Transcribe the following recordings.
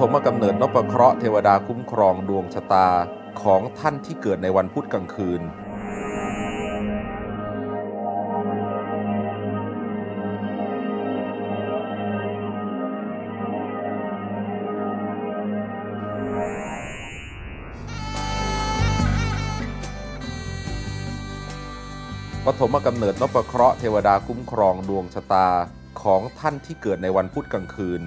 ฐมกำเนิดนพเคราะห์เทวดาคุ้มครองดวงชะตาของท่านที่เกิดในวันพุธกลางคืนปฐมกำเนิดนพเคราะห์เทวดาคุ้มครองดวงชะตาของท่านที่เกิดในวันพุธกลางคืน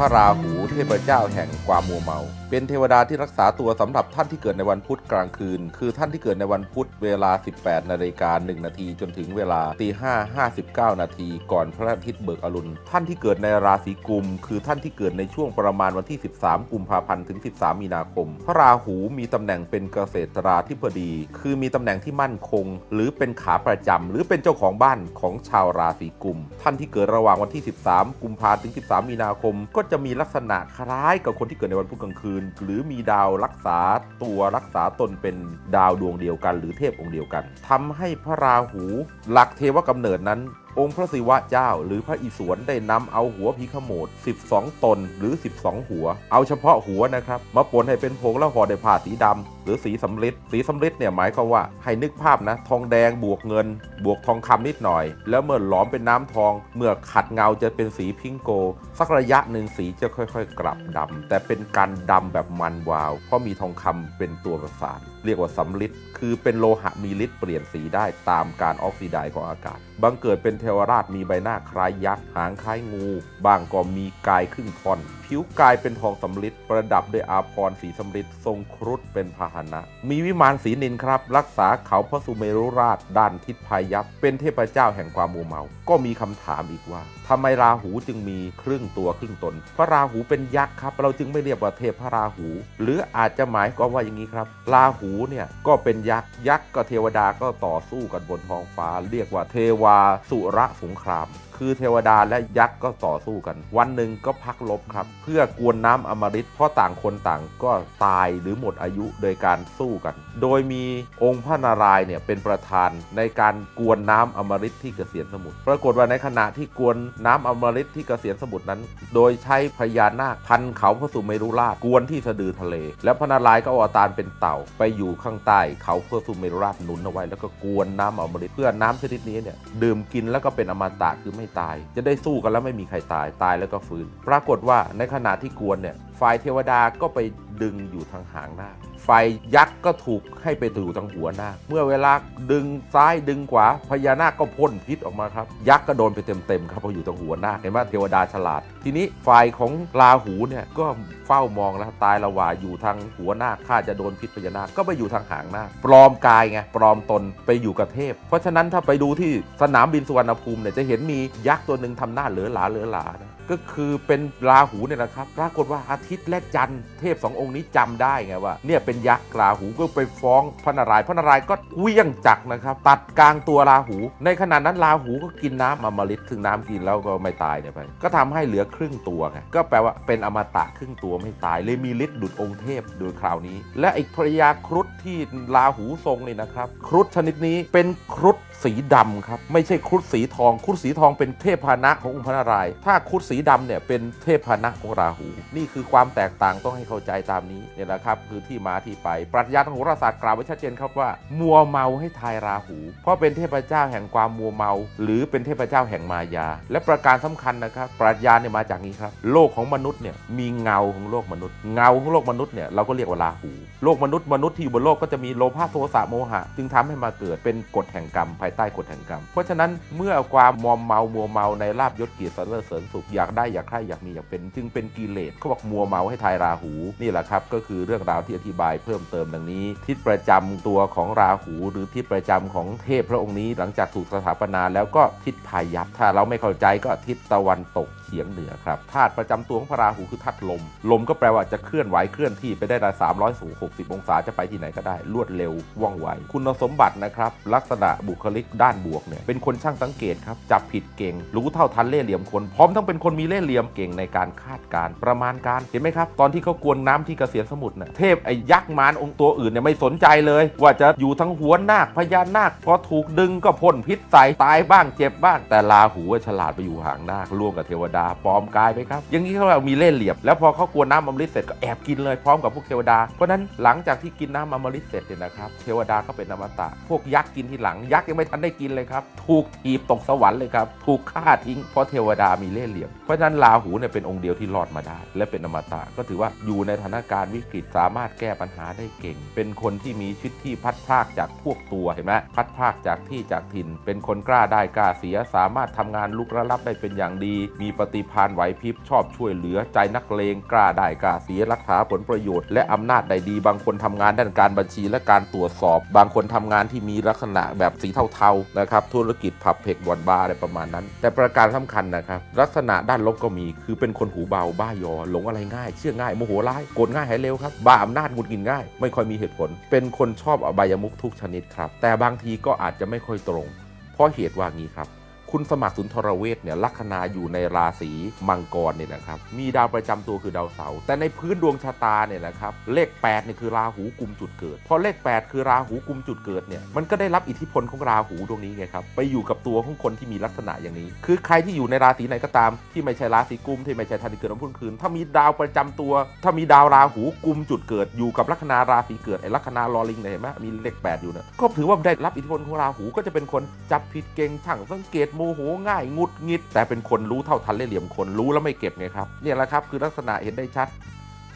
ระราหูเทพเจ้าแห่งความมัวเมา เป็นเทวดาที่รักษาตัวสำหรับท่านที่เกิดในวันพุธกลางคืน คือท่านที่เกิดในวันพุธเวลา 18 นาฬิกา1นาทีจนถึงเวลาตี5 59 นาทีก่อนพระอาทิตย์เบิกอรุณ ท่านที่เกิดในราศีกุม คือท่านที่เกิดในช่วงประมาณวันที่ 13 กุมภาพันธ์ถึง 13 มีนาคม พระราหูมีตำแหน่งเป็นเกษตราธิบดี คือมีตำแหน่งที่มั่นคง หรือเป็นขาประจำหรือเป็นเจ้าของบ้านของชาวราศีกุม ท่านที่เกิดระหว่างวันที่ 13 กุมภาพันธ์ถึง 13 มีนาคม ก็จะมีลักษณะคล้ายกับคนที่เกิดในวันพุธกลางคืนหรือมีดาวรักษาตัวรักษาตนเป็นดาวดวงเดียวกัน หรือเทพองค์เดียวกันทำให้พระราหูหลักเทวกำเนิดนั้นองค์พระศิวะเจ้าหรือพระอิศวรได้นำเอาหัวพีขโมด 12 ตนหรือ 12 หัว เอาเฉพาะหัวนะครับ มาปนให้เป็นผงแล้วห่อด้วยผ้าสีดำหรือสีสำริดสีสำริดเนี่ยหมายความว่าให้นึกภาพนะ ทองแดงบวกเงิน บวกทองคำนิดหน่อย แล้วเมื่อหลอมเป็นน้ำทอง เมื่อขัดเงาจะเป็นสีพิงโก สักระยะหนึ่งสีจะค่อยๆ กลับดำแต่เป็นการดำแบบมันวาว เพราะมีทองคำเป็นตัวประสาน เรียกว่าสำริดคือเป็นโลหะมีฤทธิ์เปลี่ยนสีได้ตามการออกซิไดซ์ของอากาศ บังเกิดเป็นเทวราชมีใบหน้าคล้ายยักษ์หางคล้ายงูบางก็มีกายครึ่งท่อน ผิวกายเป็นทองสำริดประดับด้วยอาภรณ์สีสำริดทรงครุฑเป็นพาหนะ มีวิมานสีนินครับ รักษาเขาพระสุเมรุราชด้านทิศพายัพเป็นเทพเจ้าแห่งความมัวเมา ก็มีคำถามอีกว่า ทำไมราหูจึงมีครึ่งตัวครึ่งตน พระราหูเป็นยักษ์ครับ เราจึงไม่เรียกว่าเทพพระราหู หรืออาจจะหมายความว่าอย่างนี้ครับ ราหูเนี่ยก็เป็นยักษ์ ยักษ์กับเทวดาก็ต่อสู้กันบนท้องฟ้า เรียกว่าเทวาสุรสงคราม คือเทวดาและยักษ์ก็ต่อสู้กัน วันหนึ่งก็พักลบครับ เพื่อกวนน้ำอมฤตเพราะต่างคนต่างก็ตายหรือหมดอายุโดยการสู้กัน โดยมีองค์พระนารายณ์เนี่ยเป็นประธานในการกวนน้ำอมฤตที่เกษียณสมุทรปรากฏว่าในขณะที่กวนน้ำอมฤตที่เกษียณสมุทรนั้น โดยใช้พญานาคพันเขาพระสุเมรุราชกวนที่สะดือทะเล แล้วพระนารายณ์ก็อวตารเป็นเต่าไปอยู่ข้างใต้เขาพระสุเมรุราชหนุนเอาไว้ แล้วก็กวนน้ำอมฤตเพื่อน้ำชนิดนี้เนี่ยดื่มกินแล้วก็เป็นอมตะคือไม่ตาย จะได้สู้กันแล้วไม่มีใครตายตายแล้วก็ฟื้น ปรากฏว่าในขณะที่กวนเนี่ยฝ่ายเทวดาก็ไปดึงอยู่ทางหางน้า ฝ่ายยักษ์ก็ถูกให้ไปอยู่ทางหัวหน้าเมื่อเวลาดึงซ้ายดึงขวาพญานาคก็พ่นพิษออกมาครับ ยักษ์ก็โดนไปเต็มๆครับเพราะอยู่ทางหัวหน้าเห็นไหมเทวดาฉลาด ทีนี้ฝ่ายของราหูเนี่ยก็เฝ้ามองแล้วตายละว่าอยู่ทางหัวหน้าข้าจะโดนพิษพญานาคก็ไปอยู่ทางหางหน้าปลอมกายไงปลอมตนไปอยู่กับเทพ เพราะฉะนั้นถ้าไปดูที่สนามบินสุวรรณภูมิเนี่ยจะเห็นมียักษ์ตัวหนึ่งทำหน้าเหลือหลาเหลือหลานะ ก็คือเป็นราหูเนี่ยนะครับปรากฏว่าอาทิตย์และจันทร์เทพสององค์นี้จำได้ไงว่าเนี่ยเป็นยักษ์ราหูก็ไปฟ้องพระนารายณ์พระนารายณ์ก็เวี่ยงจักรนะครับ ตัดกลางตัวราหู ในขณะนั้นราหูก็กินน้ำอมฤตถึงน้ำกินแล้วก็ไม่ตายเนี่ยไป ก็ทำให้เหลือครึ่งตัวไงก็แปลว่าเป็นอมตะครึ่งตัวไม่ตายเลยมีฤทธิ์ดุจองค์เทพโดยคราวนี้ และอีกภรรยาครุฑที่ราหูทรงนี่นะครับ ครุฑชนิดนี้เป็นครุฑ สีดำครับไม่ใช่ครุฑสีทอง ครุฑสีทองเป็นเทพพานะขององค์พระนารายณ์ถ้าครุฑสีดำเนี่ยเป็นเทพพานะของราหู นี่คือความแตกต่างต้องให้เข้าใจตามนี้เนี่ยนะครับคือที่มาที่ไป ปรัชญาทางโหราศาสตร์กล่าวไว้ชัดเจนครับว่า มัวเมาให้ทายราหู เพราะเป็นเทพเจ้าแห่งความมัวเมา หรือเป็นเทพเจ้าแห่งมายา และประการสำคัญนะครับ ปรัชญาเนี่ยมาจากนี้ครับโลกของมนุษย์เนี่ยมีเงาของโลกมนุษย์ เงาของโลกมนุษย์เนี่ยเราก็เรียกว่าราหู โลกมนุษย์มนุษย์ที่อยู่บนโลกก็จะมีโลภะโทสะโมหะ จึงทำให้มาเกิดเป็นกฎแห่งกรรมภายใต้กฎแห่งกรรม เพราะฉะนั้นเมื่อความมอมเมามัวเมาในลาบยศเกียรติสรรเสริญสุขอยากได้อยากใคร่อยากมีอยากเป็น จึงเป็นกิเลสเขาบอกมัวเมาให้ทายราหูนี่แหละครับก็คือเรื่องราวที่อธิบายเพิ่มเติมดังนี้ ทิศประจำตัวของราหู หรือทิศประจำของเทพพระองค์นี้หลังจากถูกสถาปนาแล้วก็ทิศพายัพถ้าเราไม่เข้าใจก็ทิศตะวันตก ฉียงฉียงเหนือครับธาตุประจำตัวของพระราหูคือธาตุลม ลมก็แปลว่าจะเคลื่อนไหวเคลื่อนที่ไปได้ระสามร้อยสูงหกสิบองศาจะไปที่ไหนก็ได้รวดเร็วว่องไว คุณสมบัตินะครับ ลักษณะบุคลิกด้านบวกเนี่ยเป็นคนช่างสังเกตครับ จับผิดเก่ง รู้เท่าทันเล่ห์เหลี่ยมคน พร้อมทั้งเป็นคนมีเล่ห์เหลี่ยมเก่งในการคาดการประมาณการเห็นไหมครับ ตอนที่เขากวนน้ำที่เกษียณสมุทรน่ะเทพไอ้ยักษ์มารองค์ตัวอื่นเนี่ยไม่สนใจเลย ว่าจะอยู่ทั้งหัวนาคพญานาคพอถูกดึงก็พ่นพิษใส่ตายบ้างเจ็บบ้างแต่ลาหูฉลาดไปอยู่ห่างนาคร่วมกับเทวดาปลอมกายไปครับ อย่างนี้เขาเรามีเล่ห์เหลี่ยม แล้วพอเขากวนน้ำอมฤตเสร็จก็แอบกินเลยพร้อมกับพวกเทวดา เพราะฉะนั้นหลังจากที่กินน้ำอมฤตเสร็จเนี่ยนะครับ เทวดาก็เป็นอมตะ พวกยักษ์กินทีหลัง ยักษ์ยังไม่ทันได้กินเลยครับ ถูกถีบตกสวรรค์เลยครับ ถูกฆ่าทิ้ง เพราะเทวดามีเล่ห์เหลี่ยม เพราะฉะนั้นราหูเนี่ยเป็นองค์เดียวที่รอดมาได้ และเป็นอมตะ ก็ถือว่าอยู่ในสถานการณ์วิกฤตสามารถแก้ปัญหาได้เก่ง เป็นคนที่มีชีวิตที่พัดพากจากพวกตัวเห็นไหมพัดพากจากที่จากถิ่น เป็นคนกล้าได้กล้าเสีย สามารถทำงานลุกระลับได้เป็นอย่างดี มีปฏิภาณไหวพริบชอบช่วยเหลือใจนักเลงกล้าได้กล้าเสียรักษาผลประโยชน์และอำนาจใดดี บางคนทำงานด้านการบัญชีและการตรวจสอบ บางคนทำงานที่มีลักษณะแบบสีเทาๆนะครับธุรกิจผับเพกบ่อนบาร์อะไรประมาณนั้น แต่ประการสำคัญนะครับลักษณะด้านลบก็มีคือเป็นคนหูเบาบ้ายอหลงอะไรง่าย เชื่อง่ายโมโหร้ายโกรธง่ายหายเร็วครับบ้าอำนาจหงุดหงิดง่าย ไม่ค่อยมีเหตุผล เป็นคนชอบอบายมุขทุกชนิดครับแต่บางทีก็อาจจะไม่ค่อยตรง เพราะเหตุว่างี้ครับ คุณสมัครสุนทรเวชเนี่ยลัคนาอยู่ในราศีมังกรเนี่ยนะครับ มีดาวประจำตัวคือดาวเสาร์แต่ในพื้นดวงชะตาเนี่ยนะครับเลข8เนี่ยคือราหูกุมจุดเกิดพอเลข 8 คือราหูกุมจุดเกิดเนี่ยมันก็ได้รับอิทธิพลของราหูดวงนี้ไงครับไปอยู่กับตัวของคนที่มีลักษณะอย่างนี้ คือใครที่อยู่ในราศีไหนก็ตาม ที่ไม่ใช่ราศีกุมที่ไม่ใช่ทันที่เกิดวันพุ่นคืน ถ้ามีดาวประจำตัว ถ้ามีดาวราหูกุมจุดเกิด อยู่กับลัคนาราศีเกิดไอ้ลัคนาลอลิงเนี่ยเห็นไหมมีเลข8อยู่เนี่ยก็ถือว่าได้รับอิทธิพลของราหูก็จะเป็นคนจับผิดเก่งช่างสังเกตมโหง่ายงุดงิด แต่เป็นคนรู้เท่าทันเล่เหลี่ยมคนรู้แล้วไม่เก็บไงครับเนี่ยแหละครับคือลักษณะเห็นได้ชัด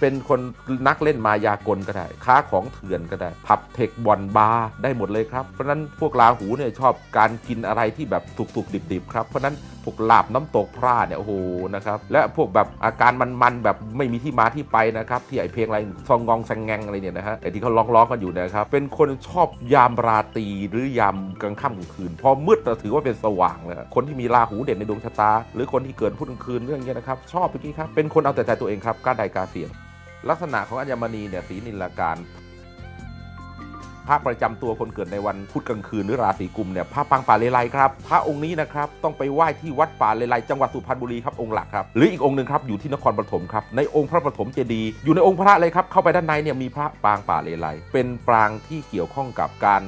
เป็นคนนักเล่นมายากลก็ได้ ค้าของเถื่อนก็ได้ผับเทคบอลบาร์ได้หมดเลยครับเพราะนั้นพวกราหูเนี่ยชอบการกินอะไรที่แบบสุกๆดิบๆครับเพราะนั้น พวกลาบน้ำตกพร่าเนี่ยโอ้โหนะครับและพวกแบบอาการมันๆแบบไม่มีที่มาที่ไปนะครับที่ไอเพลงอะไรซองงองแซงแงงอะไรเนี่ยนะฮะไอที่เขาร้องๆกันอยู่นะครับเป็นคนชอบยามราตรีหรือยามกลางค่ำกลางคืน พอมืดเราถือว่าเป็นสว่างเลยคนที่มีราหูเด่นในดวงชะตา หรือคนที่เกิดพุธกลางคืนเรื่องเงี้ยนะครับชอบเมื่อกี้ครับเป็นคนเอาแต่ใจตัวเองครับกล้าใดกล้าเสี่ยงลักษณะของอัญมณีเนี่ยสีนิลการ พระประจำตัวคนเกิดในวันพุธกลางคืนหรือราศีกุมเนี่ยพระปางป่าเลไลครับ พระองค์นี้นะครับต้องไปไหว้ที่วัดป่าเลไลจังหวัดสุพรรณบุรีครับองค์หลักครับหรืออีกองค์หนึ่งครับอยู่ที่นครปฐมครับในองค์พระปฐมเจดีย์อยู่ในองค์พระเลยครับเข้าไปด้านในเนี่ยมีพระปางป่าเลไลเป็นปรางที่เกี่ยวข้องกับการ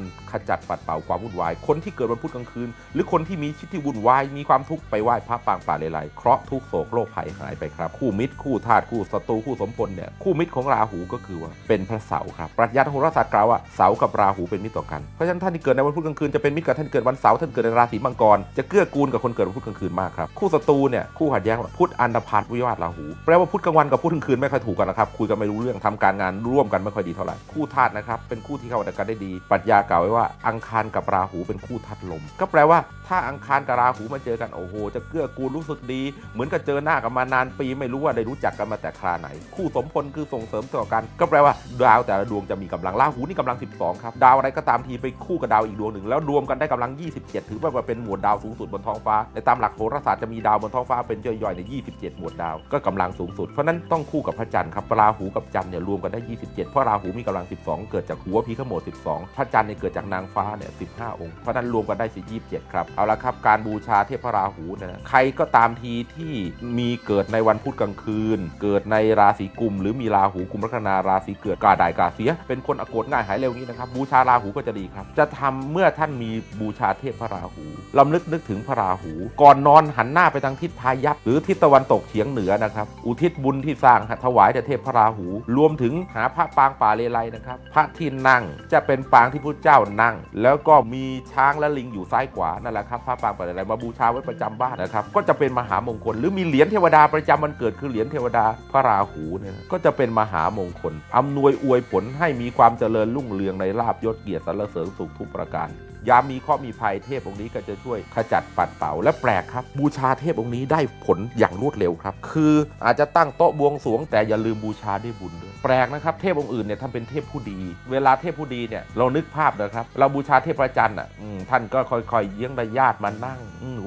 จัดปัดเป่าความวุ่นวาย คนที่เกิดวันพุธกลางคืน หรือคนที่มีชีวิตที่วุ่นวาย มีความทุกข์ไปไหว้พระปางป่าเลไลเคราะห์ทุกโศกโรคภัยหายไปครับ คู่มิตรคู่ทาสคู่ศัตรูคู่สมพลเนี่ยคู่มิตรของราหูก็คือว่าเป็นพระเสาร์ครับปรัชญาทางโหราศาสตร์กล่าวว่าเสาร์กับราหูเป็นมิตรต่อกันเพราะฉะนั้นท่านที่เกิดในวันพุธกลางคืนจะเป็นมิตรกับท่านเกิดวันเสาร์ท่านเกิดในราศีมังกรจะเกื้อกูลกับคนเกิดวันพุธกลางคืนมากครับคู่ศัตรูเนี่ยคู่ขัดแย้งพุธอันดพาตวิวาทราหูแปลว่าพุธกลางวันกับพุธกลางคืนไม่ค่อยถูกกันนะครับคุยกันไม่รู้เรื่องทำการงานร่วมกันไม่ค่อยดีเท่าไหร่คู่ธาตุนะครับเป็นคู่ที่เข้ากันได้ดีปรัชญากล่าวไว้ว่าอังคารกับราหูเป็นคู่ธาตุลม ก็แปลว่า ถ้าอังคารกับราหูมาเจอกันโอ้โห จะเกื้อกูลรู้สึกดี เหมือนกับเจอหน้ากันมานานปีไม่รู้ว่าได้รู้จักกันมาแต่คราไหน คู่สมพลคือส่งเสริมต่อกัน ก็แปลว่า ดาวแต่ละดวงจะมีกำลังราหูนี่กำลัง 12 ครับ ดาวอะไรก็ตามทีไปคู่กับดาวอีกดวงหนึ่งแล้วรวมกันได้กำลัง 27 ถือว่าเป็นหมวดดาวสูงสุดบนท้องฟ้าในตามหลักโหราศาสตร์จะมีดาวบนท้องฟ้าเป็นย่อยๆใน 27 หมวดดาวก็กำลังสูงสุดเพราะนั้นต้องคู่กับพระจันทร์ครับราหูกับจันทร์เนี่ยรวมกันได้ 27 เพราะราหูมีกำลัง 12 เกิดจากหัวพีขโมด12 พระจันทร์เนี่ยเกิดจากนางฟ้าเนี่ย15องค์ เพราะนั้นรวมกันได้สิ27ครับ เอาละครับ การบูชาเทพราหูนะใครก็ตามทีที่มีเกิดในวันพุธกลางคืน เกิดในราศีกุม หรือมีราหูกุมลัคนาราศีเกิดกาได้กาเสีย เป็นคนอโกรธง่ายหายเร็วนี้นะครับ บูชาราหูก็จะดีครับ จะทำเมื่อท่านมีบูชาเทพพระราหูลำลึกนึกถึงพระราหู ก่อนนอนหันหน้าไปทางทิศพายัพหรือทิศตะวันตกเฉียงเหนือนะครับอุทิศบุญที่สร้างถวายแด่เทพพระราหู รวมถึงหาพระปางป่าเลไลนะครับ พระที่นั่งจะเป็นปางที่พระเจ้านั่ง แล้วก็มีช้างและลิงอยู่ซ้ายขวานั่นแหละครับพระปางป่าเลไลมาบูชาไว้ประจำบ้านนะครับก็จะเป็นมหามงคล หรือมีเหรียญเทวดาประจำวันเกิดคือเหรียญเทวดาพระราหูเนี่ยนะก็จะเป็นมหามงคลอำนวยอวยผลให้มีความเจริญรุ่งเรืองในลาบยศเกียรติสรรเสริญสุขทุกประการยามมีข้อมีภัยเทพองค์นี้ก็จะช่วยขจัดปัดเป่าและแปลกครับ บูชาเทพองค์นี้ได้ผลอย่างรวดเร็วครับ คืออาจจะตั้งโต๊ะบวงสรวงแต่อย่าลืมบูชาด้วยบุญด้วย แปลกนะครับ เทพองค์อื่นเนี่ยท่านเป็นเทพผู้ดี เวลาเทพผู้ดีเนี่ยเรานึกภาพนะครับ เราบูชาเทพประจันทร์อะท่านก็ค่อยๆเยี่ยงระยาดมานั่ง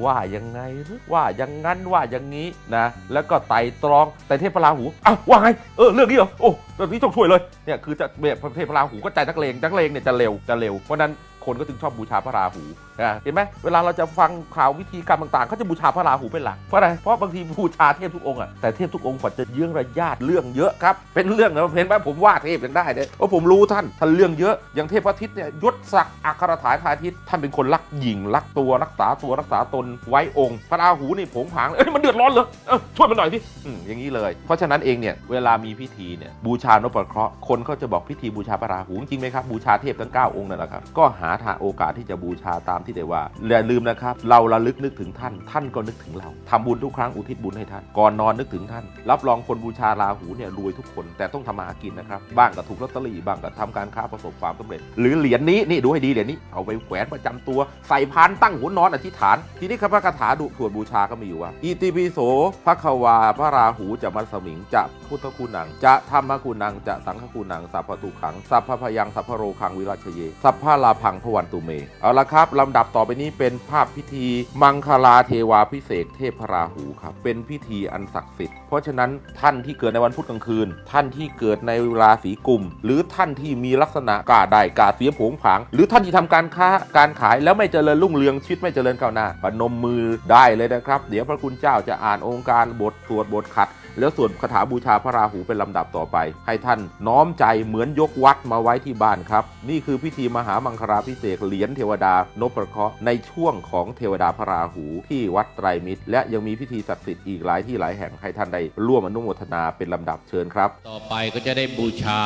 ว่ายังไงหรือว่าอย่างนั้นว่าอย่างนี้นะแล้วก็ไต่ตรองแต่เทพราหูอ้าวว่าไงเออเรื่องนี้เหรอโอ้เรื่องนี้ต้องช่วยเลยเนี่ยคือจะแบบเทพราหูก็ใจนักเลงนักเลงเนี่ยจะเร็วจะเร็วเพราะนั้น คนก็ถึงชอบบูชาพระราหูนะเห็นไหมเวลาเราจะฟังข่าววิธีการต่างๆเขาจะบูชาพระราหูเป็นหลักเพราะอะไรเพราะบางทีบูชาเทพทุกองค์อะแต่เทพทุกองค์ฝันจะเยื่องระยาดเรื่องเยอะครับเป็นเรื่องนะเห็นไหมผมว่าเทพยังได้เลยเพราะผมรู้ท่านท่านเรื่องเยอะอย่างเทพอาทิตย์เนี่ยยศศักดิ์อัครถายพระอาทิตย์ท่านเป็นคนรักหญิงรักตัวรักษาตัวรักษาตนไว้องค์ พระราหูนี่ผงผางเอ้ยมันเดือดร้อนเลยเอช่วยมันหน่อยสิอืมอย่างนี้เลย เพราะฉะนั้นเองเนี่ยเวลามีพิธีเนี่ยบูชานพเคราะห์คนก็จะบอกพิธีบูชาพระราหูจริงไหมครับบูชาเทพทั้ง 9 องค์นั่นแหละครับก็หาทาโอกาสที่จะบูชาตามที่ได้ว่าอย่าลืมนะครับ เราระลึกนึกถึงท่าน ท่านก็นึกถึงเราทำบุญทุกครั้งอุทิศบุญให้ท่าน ก่อนนอนนึกถึงท่าน รับรองคนบูชาราหูเนี่ยรวยทุกคน แต่ต้องทำมาหากินนะครับบ้างก็ถูกลอตเตอรี่บ้างก็ทำการค้าประสบความสำเร็จ หรือเหรียญนี้นี่ดูให้ดีเหรียญนี้เอาไปแขวนประจำตัวใส่พานตั้งหัวนอนอธิษฐาน ทีนี้ครัพระคาถาดุสวดบูชาก็มีอยู่ว่าอิติปิโสพระควาพระราหูจะมัสมิงจะพุทธคุณัง จะธรรมคุณังจะสังฆคุณังสัพพตุขังสัพพพยังสัพพโรคังวิราชเยสัพพะลาพังพวันตุเม เอาละครับลำดับต่อไปนี้เป็นภาพพิธีมังคลาเทวาพิเศษเทพราหูครับ เป็นพิธีอันศักดิ์สิทธิ์ เพราะฉะนั้นท่านที่เกิดในวันพุธกลางคืน ท่านที่เกิดในราศีกุม หรือท่านที่มีลักษณะกาได้กาเสียผงผาง หรือท่านที่ทำการค้าการขายแล้วไม่เจริญรุ่งเรืองชีวิตไม่เจริญก้าวหน้าปนมมือได้เลยนะครับ เดี๋ยวพระคุณเจ้าจะอ่านองค์การบทสวดบทขัด แล้วส่วนคาถาบูชาพระราหูเป็นลำดับต่อไป ให้ท่านน้อมใจเหมือนยกวัดมาไว้ที่บ้านครับ นี่คือพิธีมหามังคลาพิเศษเหรียญเทวดานพเคราะห์ในช่วงของเทวดาพระราหูที่วัดไตรมิตร และยังมีพิธีศักดิ์สิทธิ์อีกหลายที่หลายแห่งให้ท่านได้ร่วมอนุโมทนาเป็นลำดับเชิญครับ ต่อไปก็จะได้บูชา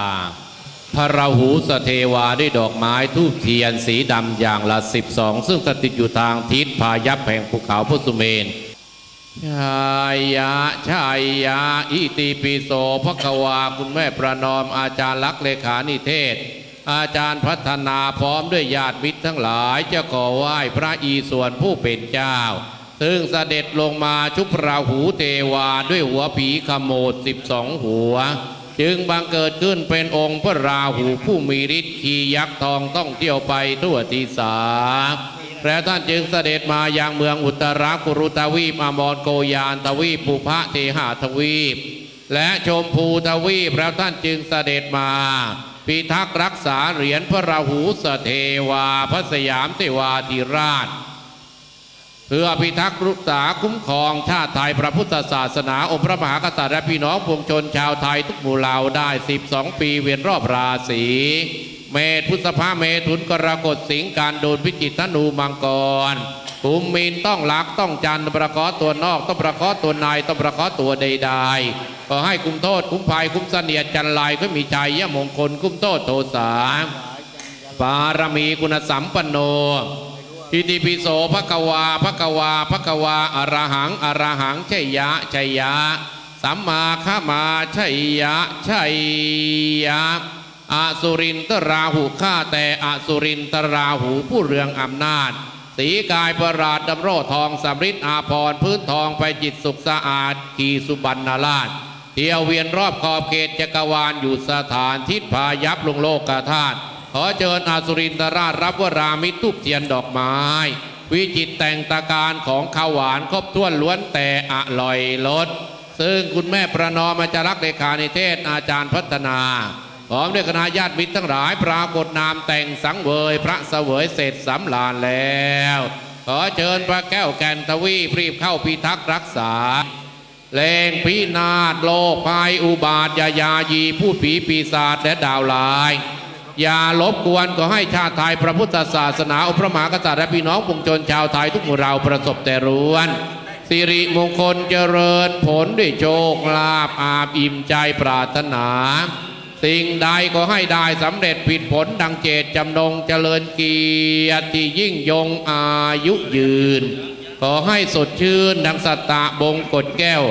พระราหูสเทวาด้วยดอกไม้ทูบเทียนสีดำอย่างละสิบสองซึ่งสถิตอยู่ทางทิศพายัพแห่งภูเขาพุสุเมน ชายะชายะอิติปิโสภควาคุณแม่ประนอมอาจารย์ลักษ์เลขานิเทศ อาจารย์พัฒนาพร้อมด้วยญาติมิตรทั้งหลายจะขอไหว้พระอีส่วนผู้เป็นเจ้า ซึ่งเสด็จลงมาชุบราหูเทวาด้วยหัวผีขโมดสิบสองหัว จึงบังเกิดขึ้นเป็นองค์พระราหูผู้มีฤทธิ์ขี่ยักษ์ทองต้องเที่ยวไปทั่วทีสา และท่านจึงเสด็จมายังเมืองอุตรากุรุทวีปอมรโกยานทวีปปุพะเทหาทวีป และชมพูทวีปแล้วท่านจึงเสด็จมาพิทักษ์รักษาเหรียญพระราหูสเทวาพระสยามเทวาธิราช เพื่อพิทักษ์รักษาคุ้มครองชาติไทยพระพุทธศาสนาองค์พระมหากษัตริย์และพี่น้องปวงชนชาวไทยทุกหมู่เหล่าได้ 12 ปีเวียนรอบราศี เมษพุทธภาเมถุนกรกฎสิงการโดนพิจิตธนูมังกรภูมิมีนต้องรักต้องจันประเคาะตัวนอก ต้องประเคาะตัวในต้องประเคาะตัวใดๆขอให้คุ้มโทษคุ้มภัยคุ้มเสนียดจันลายก็มีใจยะมงคลคุ้มโทษโทสาปารมีคุณสัมปันโนอิติปิโสภควาภควาภควาอรหังอรหังชัยยะชัยยะสัมมาขมาชัยยะชัยยะ อสุรินทราหูข้าแต่อสุรินทราหูผู้เรืองอำนาจ สีกายประหลาดดำโรทองสำริดอาพรพื้นทองไปจิตสุขสะอาดขีสุบรรณราชเที่ยวเวียนรอบขอบเขตจักรวาลอยู่สถานทิศพายับลงโลกธาตุขอเชิญอาสุรินทราชรับวรามิตรทุบเทียนดอกไม้ วิจิตแต่งตาการของข้าวหวานครบถ้วนล้วนแต่อร่อยรสซึ่งคุณแม่ประนอมอาจารย์รักเลขานิเทศอาจารย์พัฒนา ร้อมด้วยคณะญาติมิตรทั้งหลายปรากฏนามแต่งสังเวย พระเสวยเสร็จสำลานแล้ว ขอเชิญพระแก้วแก่นทวีปรีบเข้าพิทักษ์รักษาเลงพินาศโลกภัยอุบาทยายายีพูดผีปีศาจและดาวลาย อย่าลบกวนก็ให้ชาติไทยพระพุทธศาสนาองค์พระมหากษัตริย์และพี่น้องปวงชนชาวไทยทุกหมู่เราประสบแต่รวนสิริมงคลเจริญผลด้วยโชคลาภอาบอิ่มใจปรารถนา สิ่งใดก็ให้ได้สำเร็จผิดผลดังเจตจำนงเจริญเกียรติยิ่งยงอายุยืน ขอให้สดชื่นดังสัตตะบงกฎแก้ว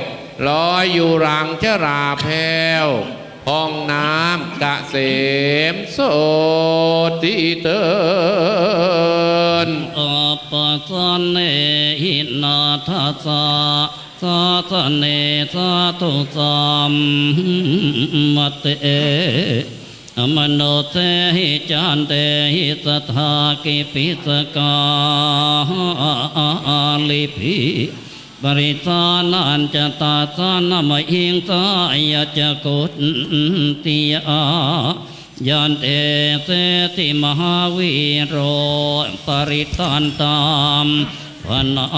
ลอยอยู่รังชราแพ้วห้องน้ำกะเสมโสติเตินอปสันเนหินาทัสสะ สาสเนสาธุสามมเตอมโนเตหิจันเตหิสทากิปิสกาลิภิปริสานันจตาสานมหิงสายจกุตติยายันเตเสติมหาวิโรปริตันตาม Anak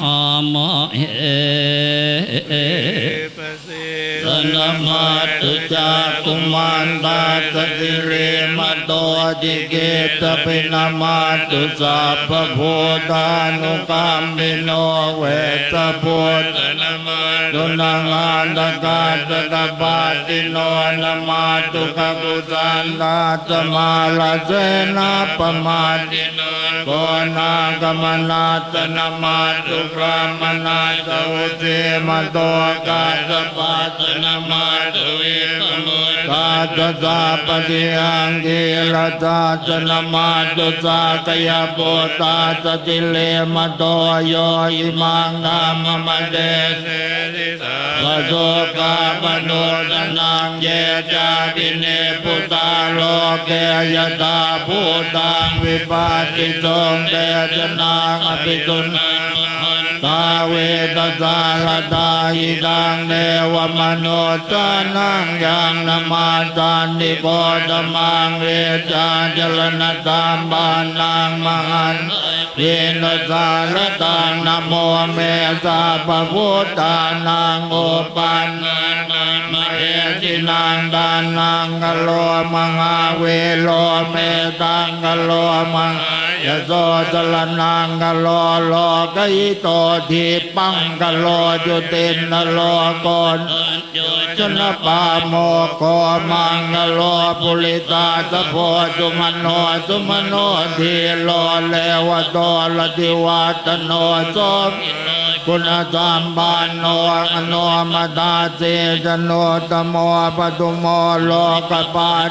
amat มเหสนมาตุจากุมันตาสติเรมโตจิเกตปินามาตุสัพพโพธานุกามมิโนเวสพุทธนามาตุนังอันตกาตตะปาติโนนามาตุกกุสันตาตมาลาเสนาปมาติโนโกนากมนาตนามาตุพระมนาสวุเทมโตกาตปาตนามาตุเวปมุตตาตตาปฏิอังกิรตาตนามาตุสากยโปตาสติเลมโตโยอิมังนามมเดเสติสาปโสกาปโนตนังเยจาติเนปุตตาโลเกยตาภูตังวิปาติจงเดชนาอภิตุนัง ตาเวตตาลตาหิดังเดวมโนจานังยังนมาจันติโกตมังเวจาจรณตามบานังมหันเรนสารตังนโมเมสาปพุทธานังโอปันนานังมเหสินังดานังกโลมหาเวโลเมตังกโลมังยโสจลนังกโลโลกิโตทิปังกโลจุตินนโลกนจนปาโมโกมังกโลปุริตาสโพจุมโนสุมโนทีโลเลวโตลติวัตโนโสมคุณธรรมบานโนอโนมาตาเจจโนตโมปตุโมโลกปัส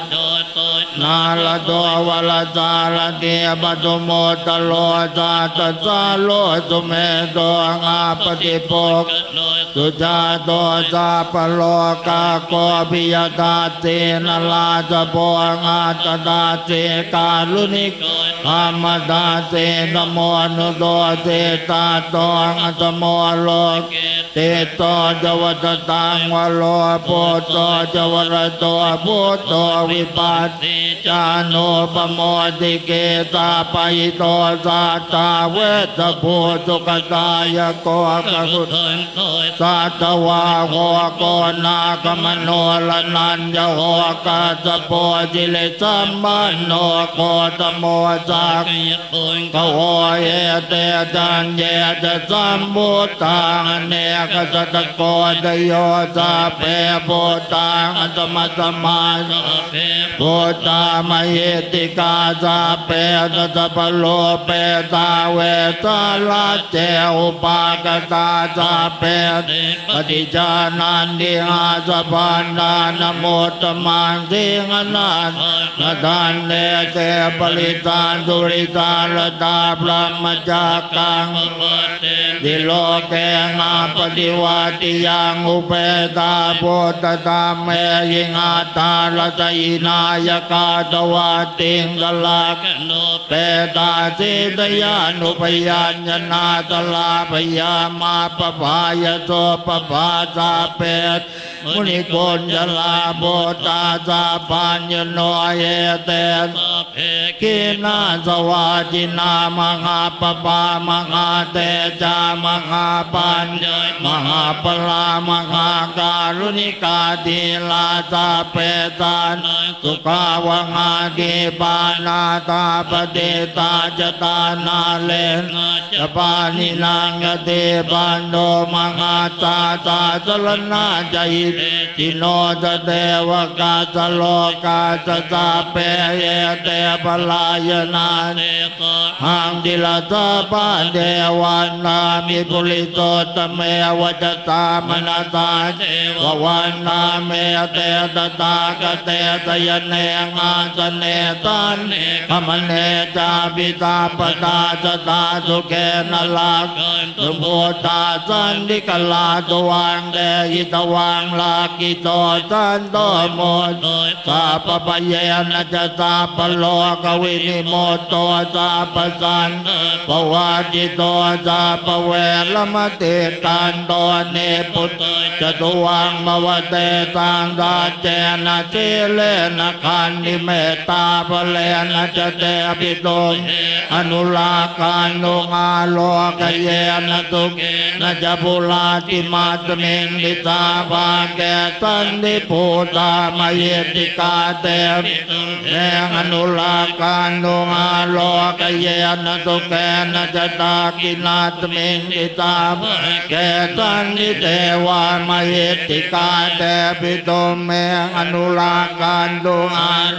นาลโตวลจาลเดียปตุโมตโลจาตสาโลสุเมโตงาปฏิปกสุจาโตจาปโลกาโกปิยตาเจนลาจโพงาตตาเจกาลุนิกธรรมตาเจนโมนุโตเจตาโตอัตโมโลกเตโตจวัตตังวโลโพโตจวรโตพุทโตวิปัสสิจานุปโมติเกตาปยโตสาตาเวทโพสุกตายโกกสุสัตวาโหโกนากมโนลนันยโหกาสโพจิเลสัมบันโนโกตโมจักกโหเยเตจันเยจะสัมบุตังเนกสัตโกตโยสาเปโพตังอัตมัตมาโพตามเหติกาสาเปตัสปโลเปตาเวตาลาเจอุปากตาสาเปปฏิจานันติหาสะพันดานโมตมันสิงนันนทานเนเตปริตานสุริตาลตาพระมจากังดิโลเกนาปฏิวัติยังอุเปตาโพตตาเมยิงอาตาลตยินายกาตวาติงกลากเปตาสิตยานุปยัญญนาตลาพยามาปภายโตปภาสาเปตมุนิโกนจลาโบตาสาปัญญโนเยเตกินาสวาจินามหาปปามหาเตจามหาปัญญมหาปลามหาการุณิกาทีลาตาเปตานสุขาววังาดีปานาตาปเดตาจตานาเลนจปานินางเตปันโดมหาตาตาสรณาจหิติโนจะเทวกาสโลกาสตาเปเยเตปลายนาเนหังดิลตาปาเดวันนามิปุริโตตเมวจตามนาตาเทววันนาเมเตตตากเตตยเนงาสเนตันขมเนจาปิตาปตาสตาสุเกนลาสุโมตาสันติกลาตวังเดหิตวังลากิโตสันโตโมตสาปปะเยนจะสาปโลกวินิโมตสาปสันปวาจิโตสาปเวรมติตันโตเนปุตจตุวังมวเตตังดาเจนะเจเลนะคันนิเมตตาภเลนะจะเตปิโตอนุลาการโนงาโลกเยนะตุกนะจะปุลาติมาตเมงนิตาภาแกสันนิภูตามเยติกาเตแรงอนุลาการโนงาโลกเยนะตุกแกนะจะตากินาตเมนิตาภาแกสันนิเทวามเยติกาเตปิโตเมอนุลาการโนงาโลกเยนสุกแกนาจิมาตเมงนิตาภาแกสันนินาคามเยติกาเตปิโตเมอนุลากานตุกแกตลัดมิตาภานนิยาคามยติกาเตปิโตแมอนุลาการโนงาโล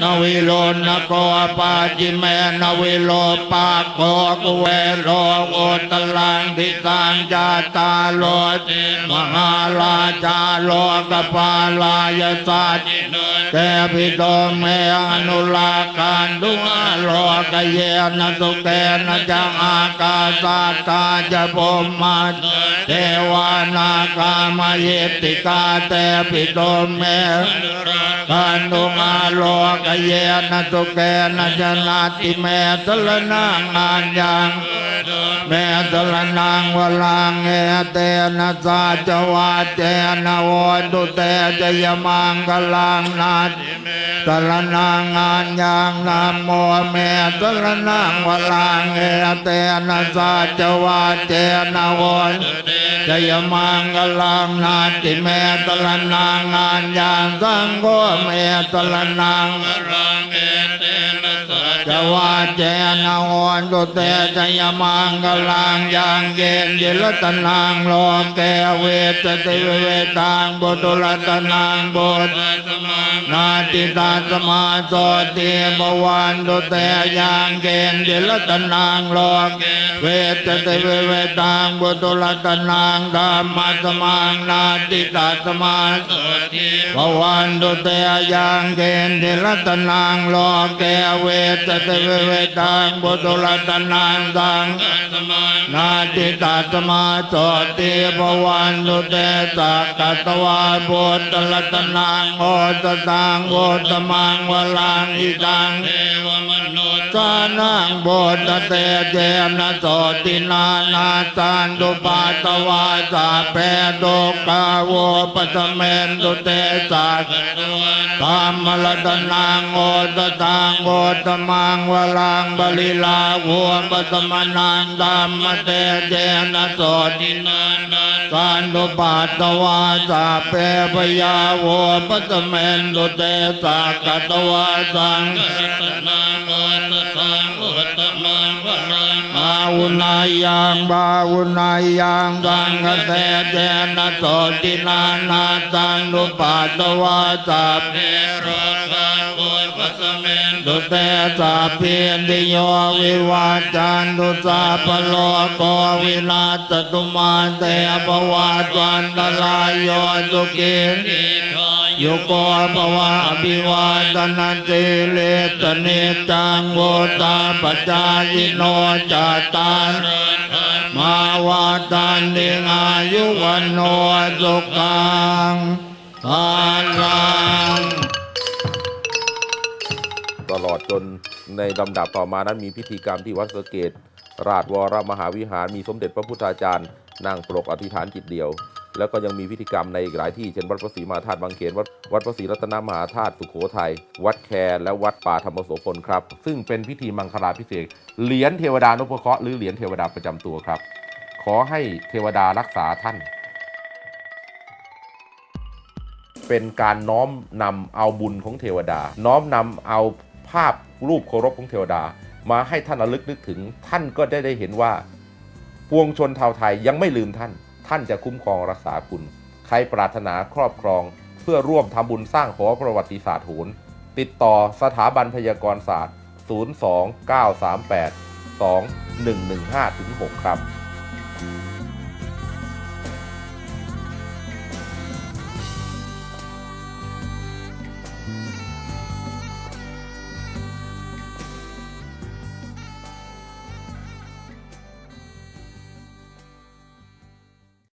นวิโลนโกปาจิเมนวิโลปาโกกุเวโลโอตลังทิตังจาตาโลติมหาราชาโลกปาลายสัจเตปิโตเมอนุลาการดุอาโลกเยนะตุแกนะจะอากาสาตาจะพมมาเทวานาคามเยติกาเตปิโตเมการดุอาโลกเยนตุแกนจนาติเมตลนางานยังเมตลนางวลังเอเตนะสาจวาเจนะโวตุเตจยมังกลังนาติตลนางานยังนามโมเมตลนางวลังเอเตนะสาจวาเจนะโวจยมังกลังนาติเมตลนางานยังสังโฆเมตลนางเจนะโอนตุเตจยมังกลังยังเกณยิลตนังโลเกเวตติเวตังบุตุลตนังบุตนาติตาสมาโสติบวันตุเตยังเกณยิลตนังโลเวตติเวตังบุตุลตนังธรรมสมังนาติตาสมาโสติบวันตุเตยังเกณยิลตนังโลเกเวตติเวเวตังบุตุลตนังตังนาติตาตมาโสติภวันตุเตสักกัตวาบุตลตนังโอตตังโอตมังวลังอิตังเทวมนุสานังโบตเตเจนะโสตินานาตันตุปาตวาสาเปโตกาโวปัสเมนตุเตสักตามมลตนังโอตตังโอตมังวลังบลิลาหัวปตมนางตามมเตเจนะโสตินานาสันตุปาตวาสาเปปยาหัวปัสเมนตุเตสักตวาสังกัตนางโอตตังโอต มาวุนายังบาวุนายังสังฆเตเจนะโสตินานาสันตุปาตวาสาเปโรกาโวปัสเมนตุเตสัพพิติโยวิวาจันตุสัพโลโกวินาศตุมาเตปวาจันตลายโยตุกินิโยโกภวะอภิวาตนาสิเลตเนตังโวตาปจายโนจัตตารมาวาตันติอายุวันโนสุขังภาลังตลอดจนในลำดับต่อมานั้นมีพิธีกรรมที่วัดสะเกต ราชวรมหาวิหารมีสมเด็จพระพุทธาจารย์นั่งปลกอธิษฐานจิตเดียว แล้วก็ยังมีพิธีกรรมในอีกหลายที่เช่นวัดพระศรีมหาธาตุบางเขนวัดวัดพระศรีรัตนมหาธาตุสุโขทัยวัดแคร์และวัดป่าธรรมโสพลครับ ซึ่งเป็นพิธีมังคลาพิเศษเหรียญเทวดานพเคราะห์หรือเหรียญเทวดาประจำตัวครับ ขอให้เทวดารักษาท่าน เป็นการน้อมนำเอาบุญของเทวดา น้อมนำเอาภาพรูปเคารพของเทวดา มาให้ท่านระลึกนึกถึง ท่านก็ได้ได้เห็นว่า ปวงชนชาวไทยยังไม่ลืมท่าน ท่านจะคุ้มครองรักษาคุณ ใครปรารถนาครอบครอง เพื่อร่วมทำบุญสร้างหอประวัติศาสตร์โหนติดต่อสถาบันพยากรศาสตร์ 02938 2115-6 ครับ